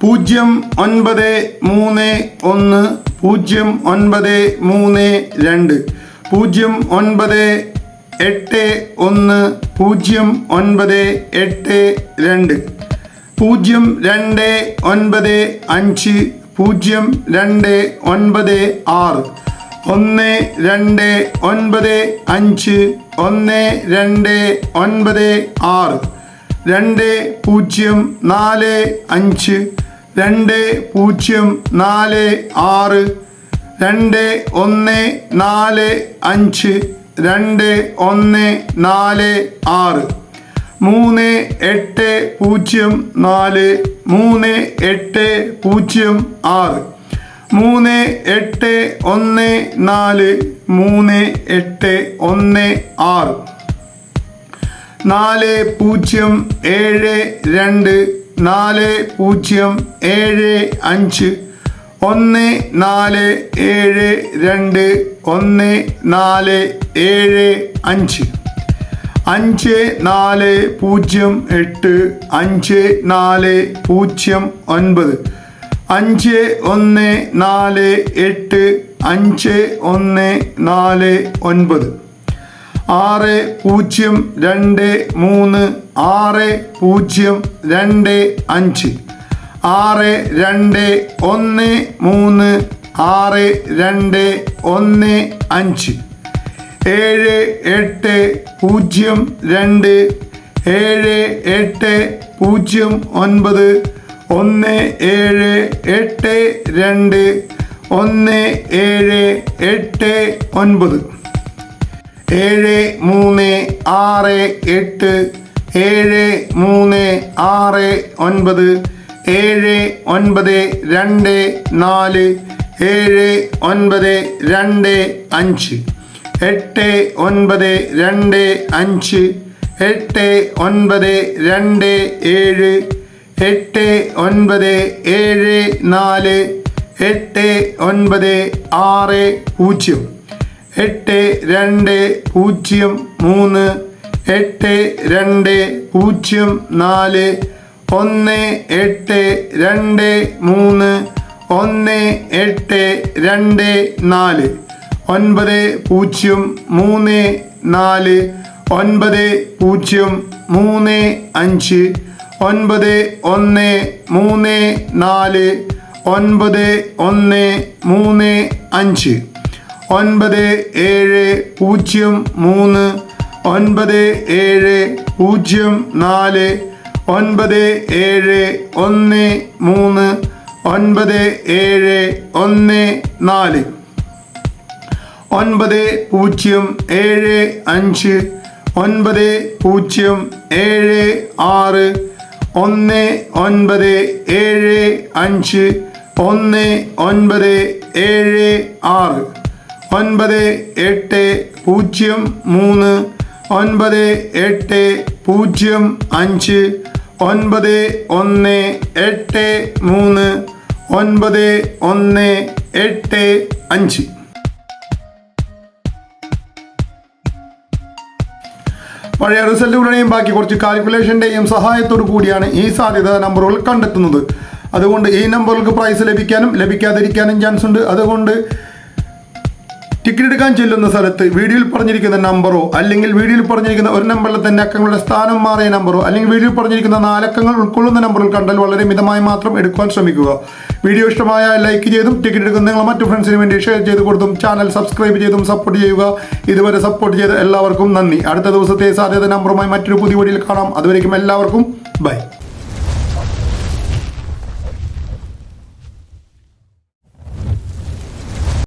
പൂജ്യം ഒൻപത് മൂന്ന് ഒന്ന് പൂജ്യം ഒൻപത് മൂന്ന് രണ്ട് പൂജ്യം ഒൻപത് എട്ട് ഒന്ന് പൂജ്യം ഒൻപത് എട്ട് രണ്ട് പൂജ്യം രണ്ട് ഒൻപത് അഞ്ച് പൂജ്യം രണ്ട് ഒൻപത് ആറ് ഒന്ന് രണ്ട് ഒൻപത് അഞ്ച് ഒന്ന് രണ്ട് ഒൻപത് ആറ് രണ്ട് പൂജ്യം നാല് അഞ്ച് രണ്ട് പൂജ്യം നാല് ആറ് രണ്ട് ഒന്ന് നാല് അഞ്ച് രണ്ട് ഒന്ന് നാല് ആറ്. മൂന്ന് എട്ട് പൂജ്യം നാല് മൂന്ന് എട്ട് പൂജ്യം ആറ്. മൂന്ന് എട്ട് ഒന്ന് നാല് മൂന്ന് എട്ട് ഒന്ന് ആറ്. നാല് പൂജ്യം ഏഴ് രണ്ട് നാല് പൂജ്യം ഏഴ് അഞ്ച് ഒന്ന് നാല് ഏഴ് രണ്ട് ഒന്ന് നാല് ഏഴ് അഞ്ച്. അഞ്ച് നാല് പൂജ്യം എട്ട് അഞ്ച് നാല് പൂജ്യം ഒൻപത്. അഞ്ച് ഒന്ന് നാല് എട്ട് അഞ്ച് ഒന്ന് നാല് ഒൻപത്. ആറ് പൂജ്യം രണ്ട് മൂന്ന് ആറ് പൂജ്യം രണ്ട് അഞ്ച്. ആറ് രണ്ട് ഒന്ന് മൂന്ന് ആറ് രണ്ട് ഒന്ന് അഞ്ച്. ഏഴ് എട്ട് പൂജ്യം രണ്ട്. ഏഴ് എട്ട് പൂജ്യം ഒൻപത്. ഒന്ന് ഏഴ് എട്ട് രണ്ട്. ഒന്ന് ഏഴ് എട്ട് ഒൻപത്. ഏഴ് മൂന്ന് ആറ് എട്ട് ഏഴ് മൂന്ന് ആറ് ഒൻപത് ഏഴ് ഒൻപത് രണ്ട് നാല് ഏഴ് ഒൻപത് രണ്ട് അഞ്ച് എട്ട് ഒൻപത് രണ്ട് അഞ്ച് എട്ട് ഒൻപത് രണ്ട് ഏഴ് എട്ട് ഒൻപത് ഏഴ് നാല് എട്ട് ഒൻപത് ആറ് പൂജ്യം. എട്ട് രണ്ട് പൂജ്യം മൂന്ന് എട്ട് രണ്ട് പൂജ്യം നാല് ഒന്ന് എട്ട് രണ്ട് മൂന്ന് ഒന്ന് എട്ട് രണ്ട് നാല്. ഒൻപത് പൂജ്യം മൂന്ന് നാല് ഒൻപത് പൂജ്യം മൂന്ന് അഞ്ച് ഒൻപത് ഒന്ന് മൂന്ന് നാല് ഒൻപത് ഒന്ന് മൂന്ന് അഞ്ച്. ഒൻപത് ഏഴ് പൂജ്യം മൂന്ന് ഒൻപത് ഏഴ് പൂജ്യം നാല് ഒൻപത് ഏഴ് ഒന്ന് മൂന്ന് ഒൻപത് ഏഴ് ഒന്ന് നാല്. ഒൻപത് പൂജ്യം ഏഴ് അഞ്ച് ഒൻപത് പൂജ്യം ഏഴ് ആറ് ഒന്ന് ഒൻപത് ഏഴ് അഞ്ച് ഒന്ന് ഒൻപത് ഏഴ് ആറ്. ഒൻപത് എട്ട് പൂജ്യം മൂന്ന് ഒൻപത് എട്ട് പൂജ്യം അഞ്ച് ഒൻപത് ഒന്ന് എട്ട് മൂന്ന് ഒൻപത് ഒന്ന് എട്ട് അഞ്ച്. പഴയ റിസൾട്ടുകളുടെയും ബാക്കി കുറച്ച് കാൽക്കുലേഷന്റെയും സഹായത്തോടു കൂടിയാണ് ഈ സാധ്യത നമ്പറുകൾ കണ്ടെത്തുന്നത്. അതുകൊണ്ട് ഈ നമ്പറുകൾക്ക് പ്രൈസ് ലഭിക്കാനും ലഭിക്കാതിരിക്കാനും ചാൻസ് ഉണ്ട്. അതുകൊണ്ട് ടിക്കറ്റ് എടുക്കാൻ ചെല്ലുന്ന സ്ഥലത്ത് വീഡിയോയിൽ പറഞ്ഞിരിക്കുന്ന നമ്പറോ അല്ലെങ്കിൽ വീഡിയോയിൽ പറഞ്ഞിരിക്കുന്ന ഒരു നമ്പറിൽ തന്നെ അക്കങ്ങളുടെ സ്ഥാനം മാറിയ നമ്പറോ അല്ലെങ്കിൽ വീഡിയോയിൽ പറഞ്ഞിരിക്കുന്ന നാലക്കങ്ങൾ ഉൾക്കൊള്ളുന്ന നമ്പറിൽ കണ്ടാൽ വളരെ മിതമായി മാത്രം എടുക്കുവാൻ ശ്രമിക്കുക. വീഡിയോ ഇഷ്ടമായ ലൈക്ക് ചെയ്തും ടിക്കറ്റ് എടുക്കുന്ന നിങ്ങൾ മറ്റു ഫ്രണ്ട്സിന് വേണ്ടി ഷെയർ ചെയ്ത് കൊടുത്തും ചാനൽ സബ്സ്ക്രൈബ് ചെയ്തും സപ്പോർട്ട് ചെയ്യുക. ഇതുവരെ സപ്പോർട്ട് ചെയ്ത എല്ലാവർക്കും നന്ദി. അടുത്ത ദിവസത്തെ സാധ്യത നമ്പറുമായി മറ്റൊരു പുതിയ വീഡിയോയിൽ കാണാം. അതുവരേക്കും എല്ലാവർക്കും ബൈ.